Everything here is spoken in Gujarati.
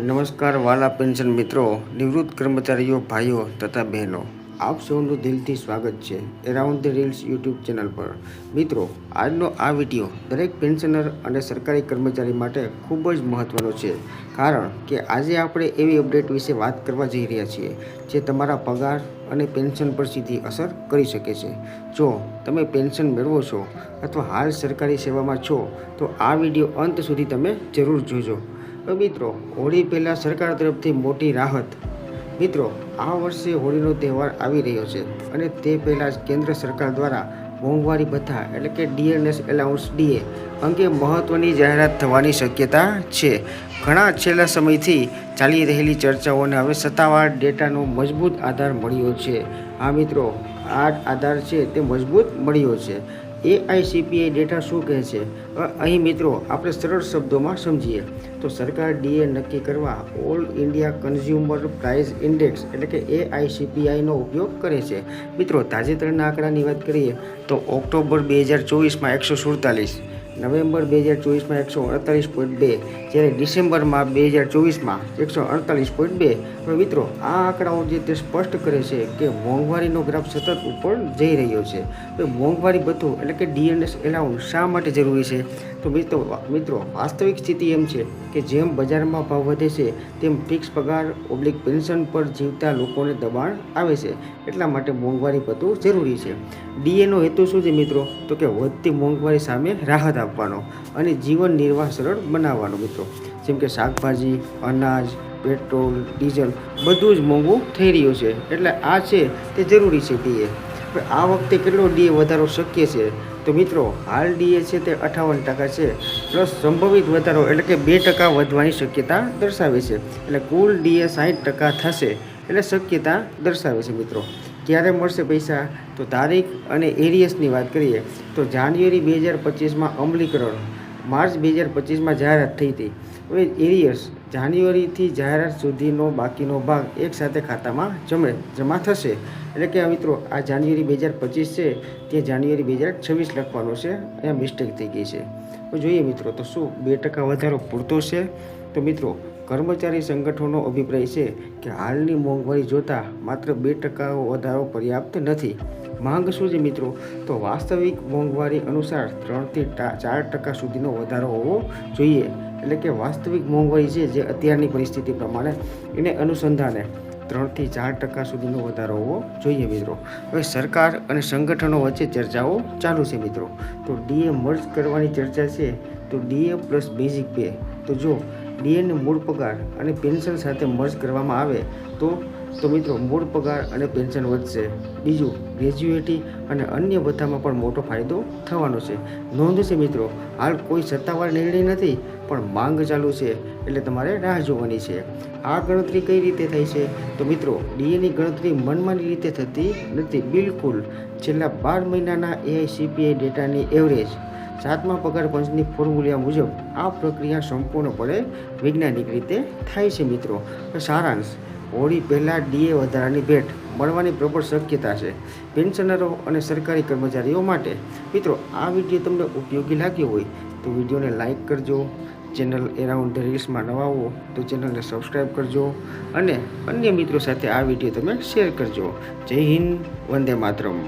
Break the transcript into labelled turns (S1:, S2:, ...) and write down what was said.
S1: નમસ્કાર વાલા પેન્શન મિત્રો, નિવૃત્ત કર્મચારીઓ, ભાઈઓ તથા બહેનો. આપ સૌનું દિલથી સ્વાગત છે around the reels YouTube channel પર. મિત્રો, આજનો આ વીડિયો દરેક પેન્શનર અને સરકારી કર્મચારી માટે ખૂબ જ મહત્ત્વનો છે. કારણ કે આજે આપણે એવી અપડેટ વિશે વાત કરવા જઈ રહ્યા છીએ, જે તમારા પગાર અને પેન્શન પર સીધી અસર કરી શકે છે. જો તમે પેન્શન મેળવો છો અથવા હાલ સરકારી સેવામાં છો, તો આ વીડિયો અંત સુધી તમે જરૂર જોજો. તો મિત્રો, હોળી પહેલાં સરકાર તરફથી મોટી રાહત. મિત્રો, આ વર્ષે હોળીનો તહેવાર આવી રહ્યો છે અને તે પહેલાં કેન્દ્ર સરકાર દ્વારા મોંઘવારી ભથ્થા એટલે કે ડીએનએસ એલાઉન્સ ડીએ અંગે મહત્ત્વની જાહેરાત થવાની શક્યતા છે. ઘણા છેલ્લા સમયથી ચાલી રહેલી ચર્ચાઓને હવે સત્તાવાર ડેટાનો મજબૂત આધાર મળ્યો છે. આ મિત્રો, આ આધાર છે તે મજબૂત મળ્યો છે. એઆઈસીપીઆઈ ડેટા શું કહે છે? અહીં મિત્રો, આપણે સરળ શબ્દોમાં સમજીએ. તો સરકાર ડીએ નક્કી કરવા all India consumer price index એટલે કે એઆઈસીપીઆઈનો ઉપયોગ કરે છે. મિત્રો, તાજેતરના આંકડાની વાત કરીએ તો ઓક્ટોબર બે હજાર ચોવીસમાં એકસો સુડતાલીસ નવેમ્બર બે હજાર ચોવીસમાં એકસો અડતાલીસ પોઈન્ટ બે, જ્યારે ડિસેમ્બરમાં બે હજાર ચોવીસમાં એકસો અડતાલીસ પોઈન્ટ બે. હવે મિત્રો, આ આંકડાઓ જે તે સ્પષ્ટ કરે છે કે મોંઘવારીનો ગ્રાફ સતત ઉપર જઈ રહ્યો છે. તો મોંઘવારી બધું એટલે કે ડીએનએસ એલાઉન્સ શા માટે જરૂરી છે? તો મિત્રો મિત્રો, વાસ્તવિક સ્થિતિ એમ છે કે જેમ બજારમાં ભાવ વધે છે, તેમ ફિક્સ પગાર, ઓબ્લિક પેન્શન પર જીવતા લોકોને દબાણ આવે છે. એટલા માટે મોંઘવારી બધું જરૂરી છે. ડીએનો હેતુ શું છે મિત્રો? તો કે વધતી મોંઘવારી સામે રાહત આપવાનો અને જીવન નિર્વાહ સરળ બનાવવાનો મિત્રો. જેમ કે શાકભાજી, અનાજ, પેટ્રોલ, ડીઝલ બધું જ મોંઘું થઈ રહ્યું છે. એટલે આ છે તે જરૂરી છે ડીએ આ વખતે કેટલો ડીએ વધારો શક્ય છે? તો મિત્રો, હાલ ડીએ છે તે અઠાવન ટકા છે, પ્લસ સંભવિત વધારો એટલે કે બે ટકા વધવાની શક્યતા દર્શાવે છે. એટલે કુલ ડીએ સાઠ ટકા થશે એટલે શક્યતા દર્શાવે છે મિત્રો. ક્યારે મળશે પૈસા. તો તારીખ અને એરિયસની વાત કરીએ, તો જાન્યુઆરી બે હજાર પચીસમાં અમલીકરણ. માર્ચ બે હજાર પચીસમાં જાહેરાત થઈ હતી. હવે એરિયસ, જાન્યુઆરીથી જાહેરાત સુધીનો બાકીનો ભાગ એકસાથે ખાતામાં જમે, જમા થશે. એટલે કે મિત્રો, આ જાન્યુઆરી બે હજાર પચીસ છે, તે જાન્યુઆરી બે હજાર છવ્વીસ લખવાનું છે. અહીંયા મિસ્ટેક થઈ ગઈ છે. તો જોઈએ મિત્રો, તો શું બે ટકા વધારો પૂરતો છે? તો મિત્રો કર્મચારી સંગઠનો અભિપ્રાય છે કે હાલની મોંઘવારી જોતાં માત્ર બે ટકા વધારો પર્યાપ્ત નથી. માંગ શું છે મિત્રો? તો વાસ્તવિક મોંઘવારી અનુસાર ત્રણથી ચાર ટકા સુધીનો વધારો હોવો જોઈએ. એટલે કે વાસ્તવિક મોંઘવારી છે જે અત્યારની પરિસ્થિતિ પ્રમાણે એને અનુસંધાને ત્રણથી ચાર ટકા સુધીનો વધારો હોવો જોઈએ મિત્રો. હવે સરકાર અને સંગઠનો વચ્ચે ચર્ચાઓ ચાલુ છે મિત્રો. તો ડીએ મર્જ કરવાની ચર્ચા છે. તો ડીએ પ્લસ બેઝિક પે તો જો ડીએને મૂળ પગાર અને પેન્શન સાથે મર્જ કરવામાં આવે તો તો મિત્રો મૂળ પગાર અને પેન્શન વધશે. બીજું ગ્રેજ્યુએટી અને અન્ય બધામાં પણ મોટો ફાયદો થવાનો છે. નોંધ છે મિત્રો, હાલ કોઈ સત્તાવાર નિર્ણય નથી, પણ માંગ ચાલુ છે એટલે તમારે રાહ જોવાની છે. આ ગણતરી કઈ રીતે થાય છે? તો મિત્રો ડીએની ગણતરી મનમાની રીતે થતી નથી. બિલકુલ, છેલ્લા બાર મહિનાના એઆઈસીપીઆઈ ડેટાની એવરેજ સાતમા પગાર પંચની ફોર્મ્યુલા મુજબ આ પ્રક્રિયા સંપૂર્ણપણે વૈજ્ઞાનિક રીતે થાય છે મિત્રો. સારાંશ, હોળી પહેલાં ડીએ વધારાની ભેટ મળવાની પ્રબળ શક્યતા છે પેન્શનરો અને સરકારી કર્મચારીઓ માટે. મિત્રો, આ વીડિયો તમને ઉપયોગી લાગ્યો હોય તો વિડીયોને લાઇક કરજો, ચેનલ એરાઉન્ડ ધ રીલ્સમાં નવા હો તો ચેનલને સબસ્ક્રાઈબ કરજો અને અન્ય મિત્રો સાથે આ વીડિયો તમે શેર કરજો. જય હિન્દ, વંદે માતરમ.